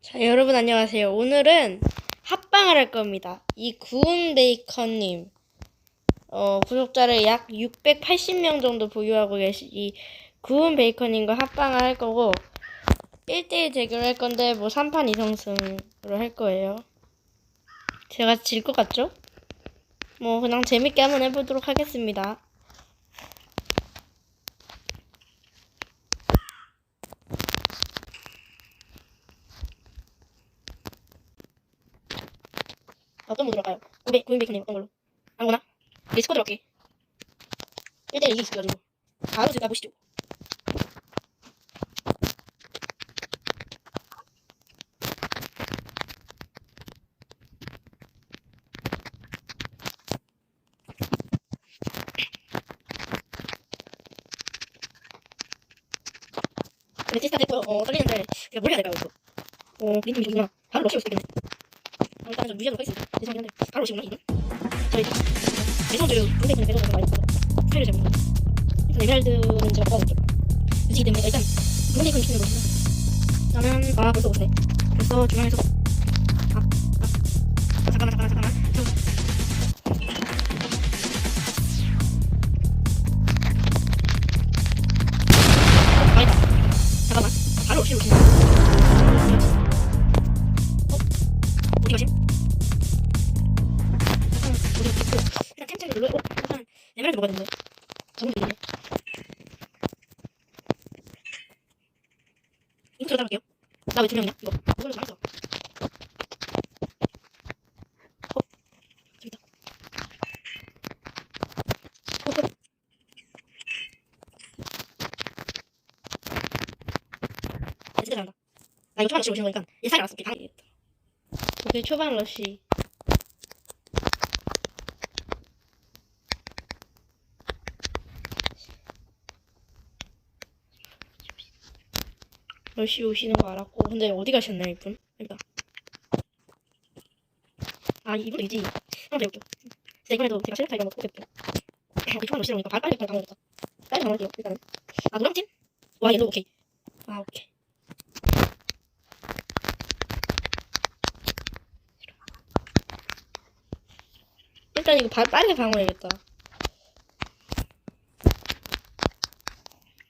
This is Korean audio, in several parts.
자, 여러분 안녕하세요. 오늘은 합방을 할 겁니다. 이 구운 베이컨님, 어, 구독자를 약 680명 정도 보유하고 계신 이 구운 베이컨님과 합방을 할 거고, 1대1 대결을 할 건데, 뭐 3판 2성승으로 할 거예요. 제가 질 것 같죠? 뭐, 그냥 재밌게 한번 해보도록 하겠습니다. 900, 900이네요. 어떤 걸로. 아무거나. 내 스쿼드로 할게 1대1 이기 시켜가지고. 바로 들어가 보시죠. 근데 티스타 대포 어, 떨리는데, 제가 뭘 해야 될까요, 이거? 어, 그린팀이 저기구나. 바로 러시아 올수 있겠네. 어, 일단은 좀 유지하도록 하겠습니다. 죄송하긴 한데, 바로 오시구나, 이분. 저희, 매선주류, 군대 있는 매선주류 많이 먹어서, 스타일을 잘 모르고. 일단 에메랄드는 제가 먹어야겠죠. 유지기 때문에, 일단, 군대있는 시키는 거구나. 나는, 아, 벌써 오시네. 벌써 중앙에서, 아, 아, 아, 잠깐만, 잠깐만, 잠깐만. 나 왜 두 명이냐? 이거. 이걸로 잘했어. 어, 저기 있다. 어, 어. 아, 진짜 잘한다. 나 이거 초반 러시 오시는 거니까 예상이 알았어. 오케이, 초반 러시. 러시 오시는 거 알았고, 근데 어디 가셨나요, 이분? 여기다. 아, 이분 이지. 한번 배울게요. 진짜 이번에도 제가 실력차 이거 먹고 배울게요. 오케이, 초반 러시로 오니까 빨리 빨리 방어겠다. 빨리 방어할게요, 일단은. 아, 노랑팀? 와, 얘도 오케이. 아, 오케이. 일단 이거 바, 빠르게 방어해야겠다.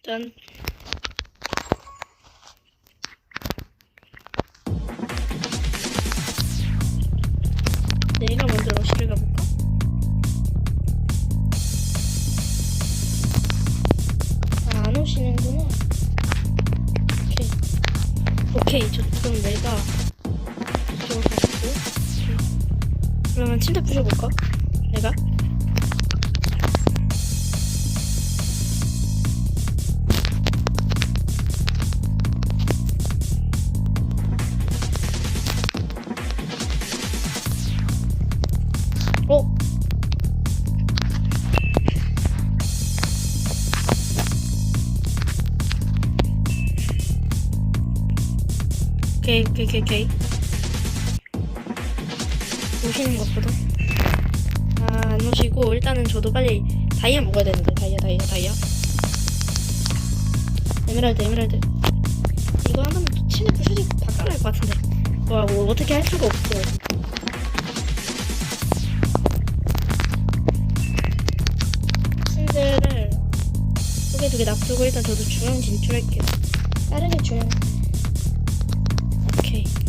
짠. 오케이 오케이 오케이. 오시는 것보다? 아, 안 오시고 일단은 저도 빨리 다이아 먹어야 되는데 다이아 다이아 다이아. 에메랄드 에메랄드. 이거 하면 침대 부셔지고 다 깔아야 할 것 같은데. 와 뭐, 어떻게 할 수가 없어. 침대를 두개 두개 놔두고 일단 저도 중앙 진출할게요. 빠르게 중앙 오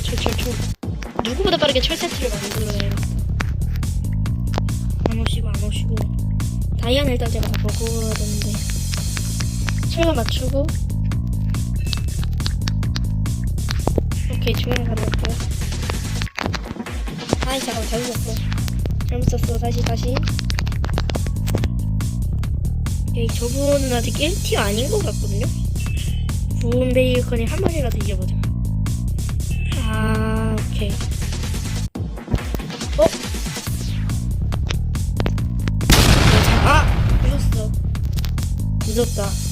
철철철 누구보다 빠르게 철 세트를 만들어내요. 안 오시고 안 오시고. 다이아는 일단 제가 다 먹어야 되는데. 철과 맞추고. 오케이 중앙에 가려고 아이 잠깐 잘못 썼어. 잘못 썼어. 다시 다시. 저분은 아직 1티어 아닌 것 같거든요? 구운 베이컨이 한 번이라도 이겨보자. 아, 오케이. 어? 아! 늦었어. 늦었다.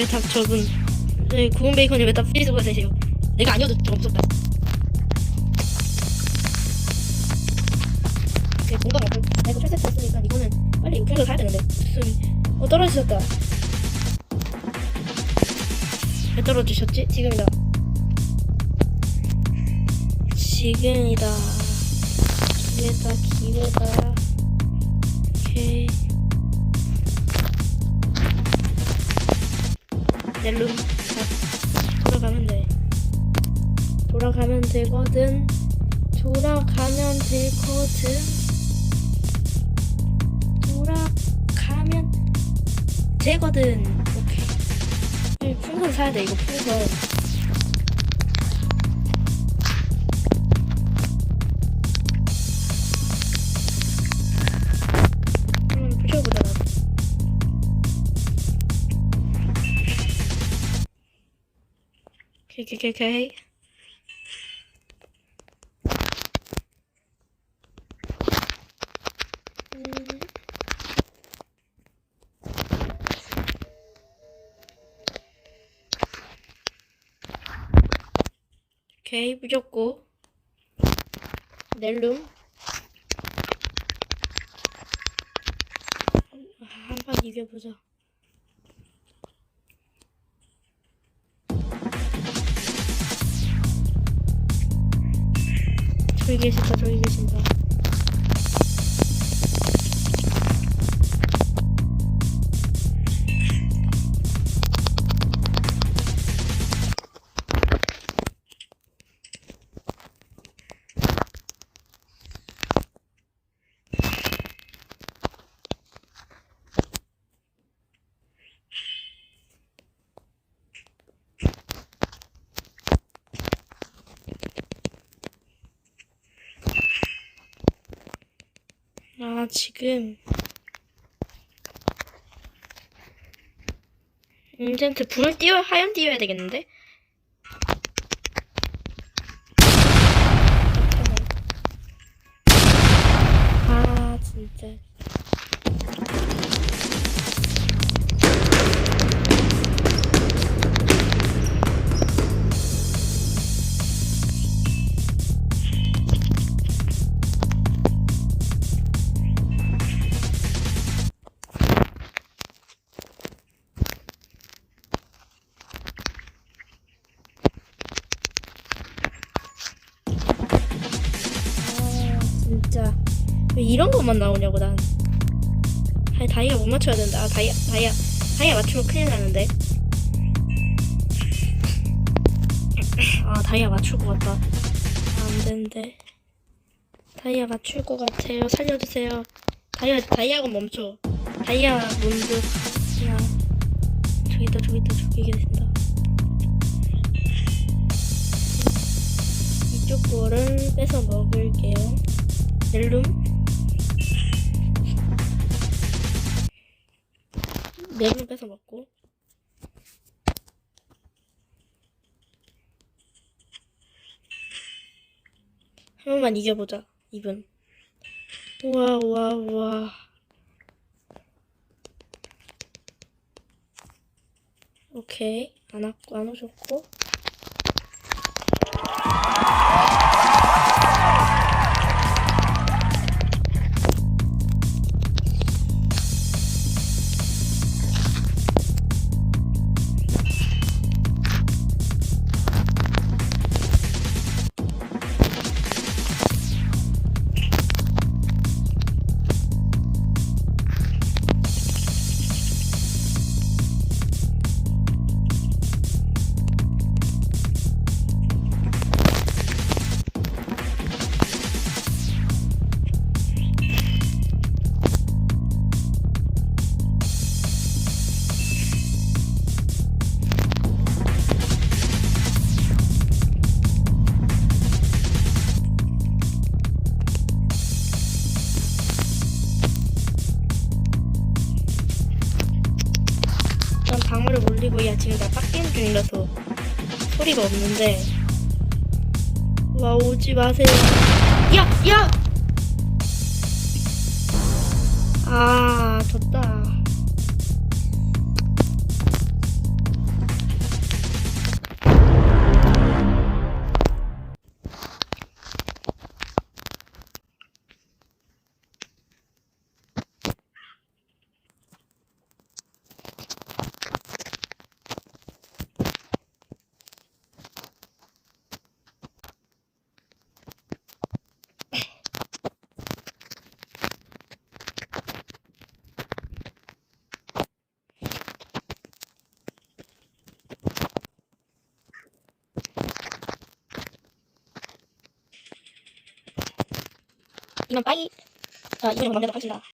왜 다 저분, 네, 구운 베이컨이 왜다 프리즈가 되세요? 내가 아니어도 좀 무섭다. 네, 공감 없고, 나 이거 철새도 없으니까 이거는 빨리 풍선 사야 되는데. 무슨, 어, 떨어지셨다. 왜 떨어지셨지? 지금이다. 지금이다. 기회다, 기회다. 자, 돌아가면 돼. 돌아가면 되거든. 돌아가면 되거든. 돌아가면 되거든. 오케이 이. 풍선 사야 돼 이거 풍선 오케이 오케이 부셨고. 넬룸. 한 판 이겨보자 저기 계신다 저 지금 인젠트 불을 띄워 하얀 띄워야 되겠는데? 만 나오냐고 난. 아니 다이아 못 맞춰야 된다 아 다이아 다이아 다이아 맞추면 큰일 나는데. 아 다이아 맞출 것 같다. 아, 안 되는데 다이아 맞출 것 같아요. 살려주세요. 다이아 다이아가 멈춰. 다이아 문드 그냥 저기 있다 저기 있다 저기 계신다. 이쪽 거를 뺏어 먹을게요. 넬룸 넬룸 뺏어 먹고. 한 번만 이겨보자 이분. 우와 우와 우와. 오케이. 안 왔고 안 오셨고 아니고요. 지금 나 빡게임 중이라서 소리가 없는데. 와, 오지 마세요. 야! 야! 아, 졌다. 이만 빠이. 자, 이번 영상 마무리하도록 하겠습니다.